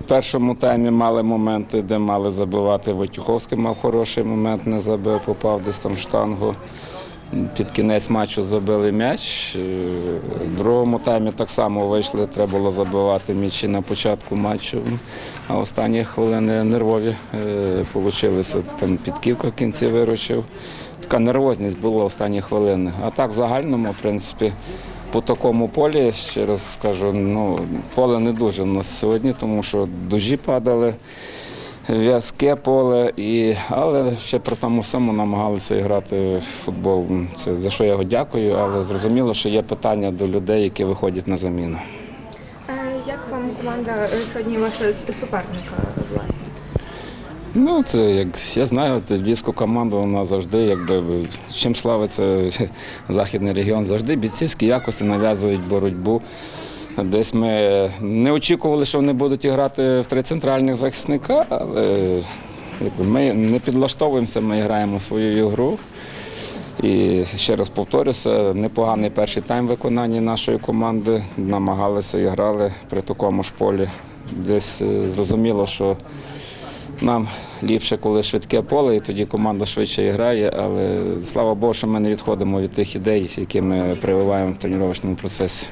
В першому таймі мали моменти, де мали забивати. Войтюховський мав хороший момент, не забив, попав десь там в штангу. Під кінець матчу забили м'яч. Е, В другому таймі так само вийшли, треба було забивати м'ячі на початку матчу. А останні хвилини нервові е, получилися. Там підківка в кінці виручив. Така нервозність була останні хвилини. А так в загальному, в принципі, по такому полі, ще раз скажу, ну, поле не дуже у нас сьогодні, тому що дожі падали, в'язке поле, і, але ще при тому всьому намагалися грати в футбол. Це за що я його дякую, але зрозуміло, що є питання до людей, які виходять на заміну. Е, Як вам команда е, сьогодні ваша суперника, власне? Ну, це як я знаю, львівську команду вона завжди, якби чим славиться західний регіон, завжди бійцівські якості нав'язують боротьбу. Десь ми не очікували, що вони будуть грати в три центральних захисника, але якби, ми не підлаштовуємося, ми граємо свою ігру. І ще раз повторюся, непоганий перший тайм виконання нашої команди. Намагалися і грали при такому ж полі. Десь е, зрозуміло, що нам ліпше, коли швидке поле, і тоді команда швидше грає, але слава Богу, що ми не відходимо від тих ідей, які ми прививаємо в тренувальному процесі.